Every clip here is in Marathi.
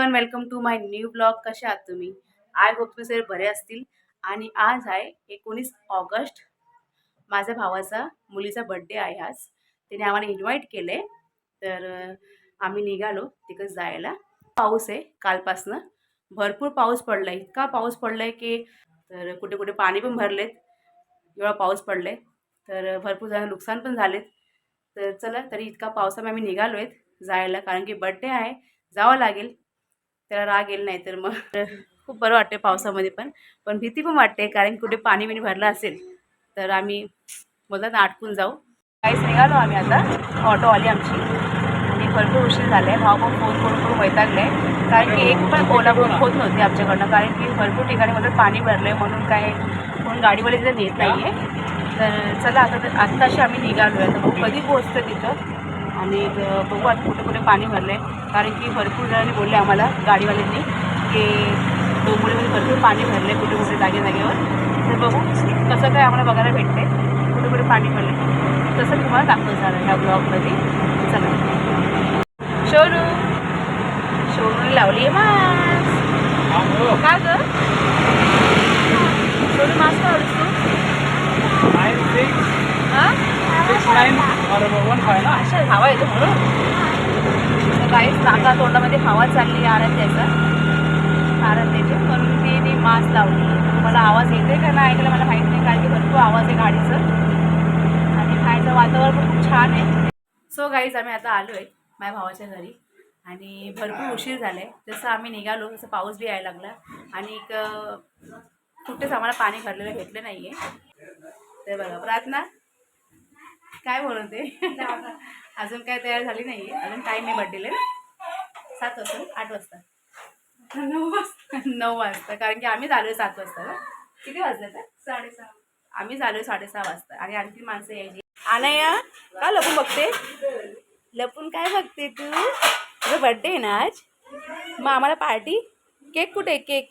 Everyone welcome to my new blog कसे आहात तुम्ही? आय होप तुम्ही सर बरे असतील. आणि आज आहे एकोणीस ऑगस्ट. माझ्या भावाचा मुलीचा बड्डे आहे आज. त्याने आम्हाला इन्व्हाइट केले. तर आम्ही निघालो तिकडे जायला. पाऊस आहे कालपासनं. भरपूर पाऊस पडला आहे इतका पाऊस पडला आहे की तर कुठे कुठे पाणी पण भरलेत. एवढा पाऊस पडला आहे तर भरपूर जण नुकसान पण झालेत. तर चला तरी इतका पावसामुळे आम्ही निघालो आहेत जायला. कारण की बड्डे आहे. जावं लागेल. त्याला राग येईल नाही तर मग. खूप बरं वाटते पावसामध्ये पण. पण भीती पण वाटते कारण कुठे पाणी बिणी भरलं असेल तर आम्ही बोलतात ना अटकून जाऊ. काहीच निघालो आम्ही आता ऑटो आली आमची. आणि भरपूर उशीर झाला आहे भाव पण फोन करून करून वैतागले कारण की एक पण ओला फोन होत नव्हती आमच्याकडनं कारण की भरपूर ठिकाणी मला पाणी भरलं आहे म्हणून काय कोण गाडीवाले तिथे नेत नाही आहे तर चला आता तर आत्ताशी आम्ही निघालो आहे तर बघू कधी पोहोचतं तिथं? आणि ब- बघू आता कुठे कुठे पाणी भरलं आहे कारण की भरपूर जणांनी बोलले आम्हाला गाडीवाल्यांनी की डोंबोलीमध्ये भरपूर पाणी भरले कुठे कुठे जागे जागेवर. तर बघू कसं काय आम्हाला बघायला भेटते कुठे कुठे पाणी भरले तसं तुम्हाला दाखवत झालं ह्या ब्लॉगमध्ये चला शोरू शोरूने लावली आहे मास्क का ग शोरू मास्क लावलीस तू हां अशा हवा येतो म्हणून तर काहीच नाका तोंडामध्ये हवा चालली आराध्याचा. आराध्याची म्हणून ती ती मास्क लावली. मला आवाज येते का नाही ऐकलं मला माहीत नाही कारण की भरपूर आवाज आहे गाडीचं. आणि बाहेरचं वातावरण पण खूप छान आहे. सो गाईज आम्ही आता आलो आहे माझ्या भावाच्या घरी. आणि भरपूर उशीर झाला आहे जसं आम्ही निघालो तसं पाऊस बी यायला लागला. आणि एक कुठेच आम्हाला पाणी भरलेलं भेटलं नाही आहे तर बघा प्रार्थना. काय बोलवते अजून काय तयार झाली नाही आहे अजून टाईम आहे बड्डेला सात वाजता आठ वाजता. नऊ वाजता. नऊ वाजता. कारण की आम्ही झालो सात वाजता ना? किती वाजले तर साडेसहा. आम्ही झालो साडेसहा वाजता. आणि आणखी माणसं यायची. अनया का लपून बघते? लपून काय बघते तू? तुझं बड्डे आहे ना आज? मग आम्हाला पार्टी केक कुठे आहे? केक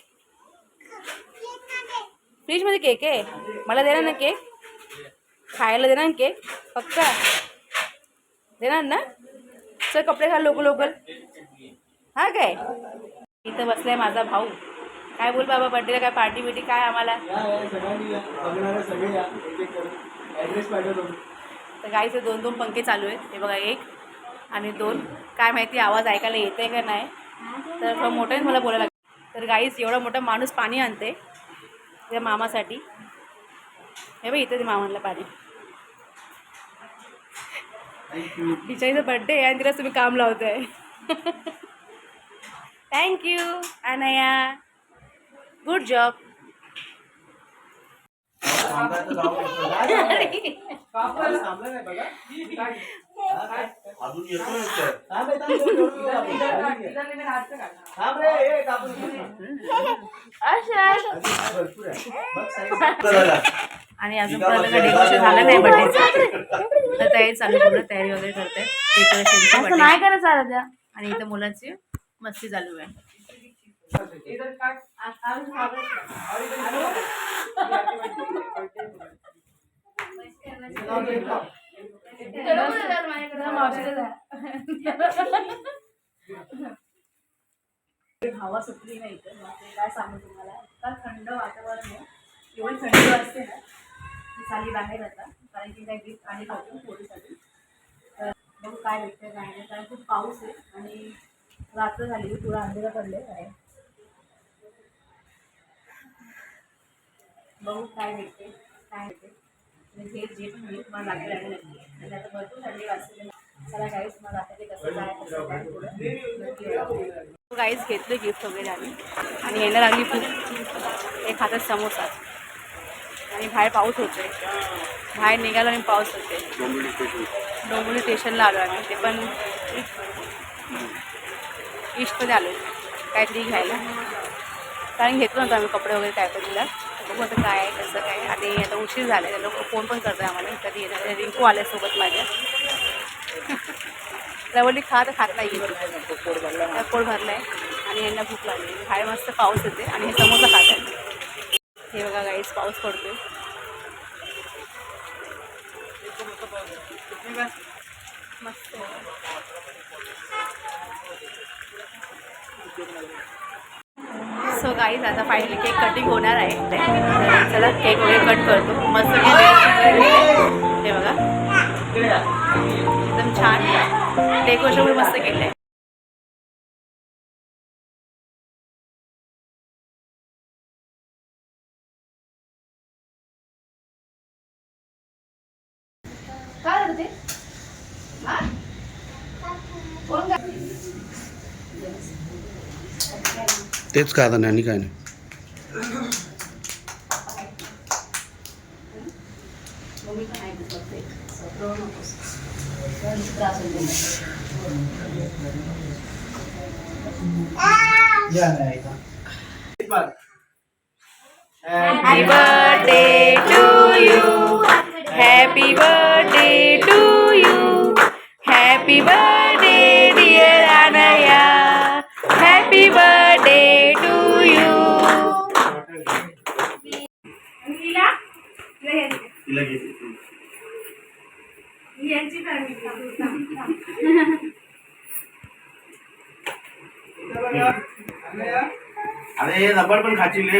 फ्रीजमध्ये केक आहे? मला देणार ना केक खायला देणार ना केक पक्का? देणार ना? चल कपडे घाल लोक लोकल हा काय? इथं बसलाय माझा भाऊ. काय बोल बाबा बड्डेला काय पार्टी बिटी काय आम्हाला? तर गाईचे दोन दोन पंखे चालू आहेत. हे बघा एक आणि दोन. काय माहिती आवाज ऐकायला येते का नाही? तर थोडं मोठ्याने मला बोलायला लागतं. तर गाईस एवढा मोठा माणूस पाणी आणते त्या मामासाठी. हे बघ इथे ते मामाला पाणी. तिच्या बड्डे आहे आणि तिला तुम्ही काम लावताय. Thank you Anaya good job. आणि अजून काही डेकोरेशन झालं नाही तर तयारी चालू पूर्ण तयारी वगैरे करते नाही करत आणि इथं मुलांची मस्ती चालू आहे. हवा सुटली नाही तर काय सांगू तुम्हाला इतका थंड वातावरण आहे एवढी थंडी वाजते ना ती चाली बाहेर आता कारण की काही गिफ्ट आणि होतं थोडीसाठी तर बघू काय भेटतं काय नाही. कारण खूप पाऊस आहे आणि रात्र झाली थोडं अंधेरा पडले. काय बघू काय भेटते काय भेटते हे जे पण होईल मला लागेल आणि आणि आता भरपूर थंडी वाजते चला काहीच मला दाखवते कसं काय कसं काय थोडं गाईज घेतलं गिफ्ट वगैरे आम्ही. आणि यायला लागली भूक एक हातात समोसा. आणि बाहेर पाऊस होतोय. बाहेर निघालो आणि पाऊस होते डोंबिवली स्टेशनला आलो आम्ही. ते पण ईस्टमध्ये आलो काहीतरी घ्यायला. कारण घेतलं नव्हतं आम्ही कपडे वगैरे काय पण तिला. बघू आता काय आहे, कसं काय आणि आता उशीर झाला आहे लोक फोन पण करतात आम्हाला. कधी येणार रिंकू रिंकू आल्यासोबत माझ्या. रवली खा तर खात नाही त्या पोट भरलं आहे आणि यांना भूक लागली. बाहेर मस्त पाऊस येते आणि हे समोसा खात आहे. हे बघा गाईस पाऊस पडतोय. मस्त. सो गाईज आता फायनली केक कटिंग होणार आहे. चला केक वगैरे कट करतो. मस्त हे बघा. एकदम छान. डेकोरेशन पण मस्त केलं आहे. काय झालं ते? तेच का आता नाही काय नाही. Happy birthday to you. Happy birthday to you. Happy birthday, dear Anaya. Happy birthday to you. अरे हे रबड पण खाची ले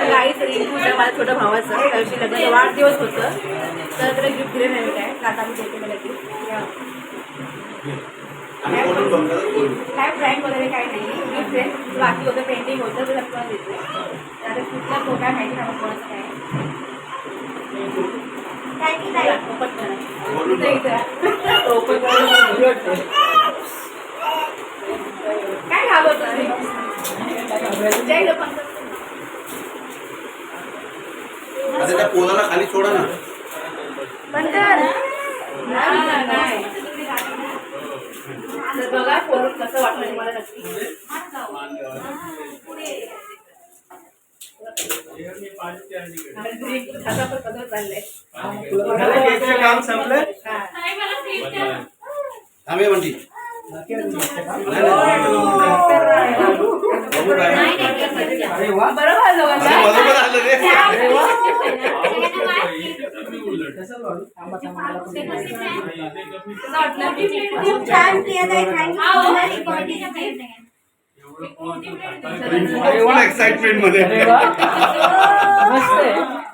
रिंकूचं काहीच रिंकूचं माझ्या छोट्या भावाचं. त्या दिवशी लग्नाचा वाढदिवस होतं. तर त्याला गिफ्ट दिलं नाही मी काय? काका मी देते मला गिफ्ट काय फ्रँक वगैरे काही नाही. गिफ्ट आहे बाकी होतं पेंटिंग होतं ते लग्न देते आता कुठला तो काय माहिती नाही कोणाचं काय. ओपन करा. इथं? इथं. काय घाबरतो जय ग अरे त्या पोलाला खाली सोडा ना. बघा कसं वाटलं तुम्हाला नक्की? आता काम संपलं हा. थांबे म्हणती खूप छान थँक्यू वा. एक्साइटमेंटमध्ये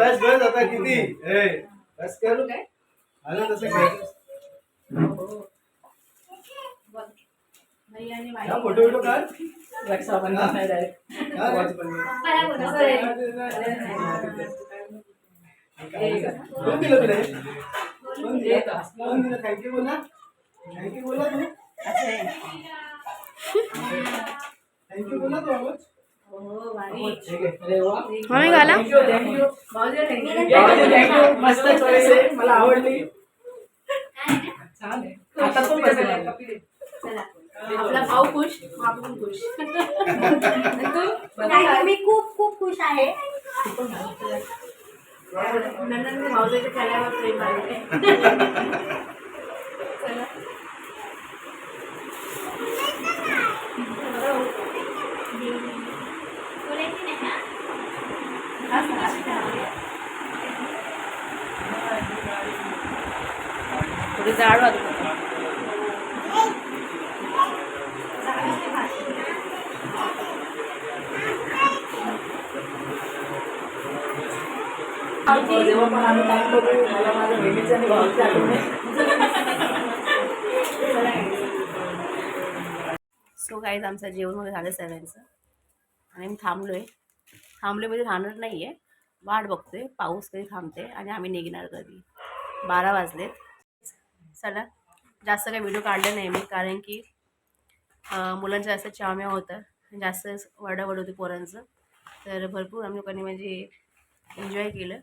बस बस आता किती? ए, बस करू काय? आलं तसं काय? फोटो बिटो काय कोण दिलं तुला कोण दिलं? कोण दिलं? बोला. थँक्यू बोला तू. थँक्यू बोला तू आवाज. हो, भारी. ठीक आहे. अरे वा मम्मी घाला. थँक्यू थँक्यू भाऊजीला thank you. थँक्यू मस्त चॉईस आहे मला आवडली छान आहे आता पण बसेल चला. आपला भाऊ खुश आपण पण खुश तू Thank you. मी खूप खूप खुश आहे नंतर भाऊजाच्या चेहऱ्यावर प्रेम आले थोडी जाड वाटत जेव्हा पण आम्ही काम करू मला माझ्या बहिणीचं आणि भाऊचं आठवण येते. सो काहीच आमचं जेवण वगैरे झालं सर्वांचं आणि मी थांबलो आहे थांबलो म्हणजे राहणार नाही आहे वाट बघतोय. पाऊस कधी थांबते आणि आम्ही निघणार कधी? बारा वाजलेत. चला जास्त काही व्हिडिओ काढले नाही मी कारण की मुलांच्या मुलांचं जास्त चाम्या होतं जास्त वडावड होती पोरांचं. तर भरपूर आम्ही लोकांनी म्हणजे एन्जॉय केलं.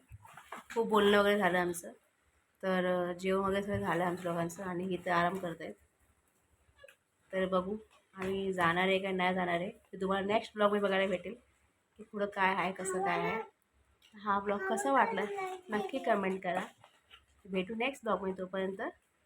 खूप बोलणं वगैरे झालं आमचं. तर जेवण वगैरे सगळं झालं आमच्या लोकांचं आणि इथं आराम करत आहेत तर बघू आम्ही जाणार आहे का नाही जाणार आहे. ते तुम्हाला नेक्स्ट ब्लॉग मी बघायला भेटेल की पुढं काय आहे कसं काय आहे. हा ब्लॉग कसा वाटला नक्की कमेंट करा. भेटू नेक्स्ट ब्लॉगमध्ये तोपर्यंत.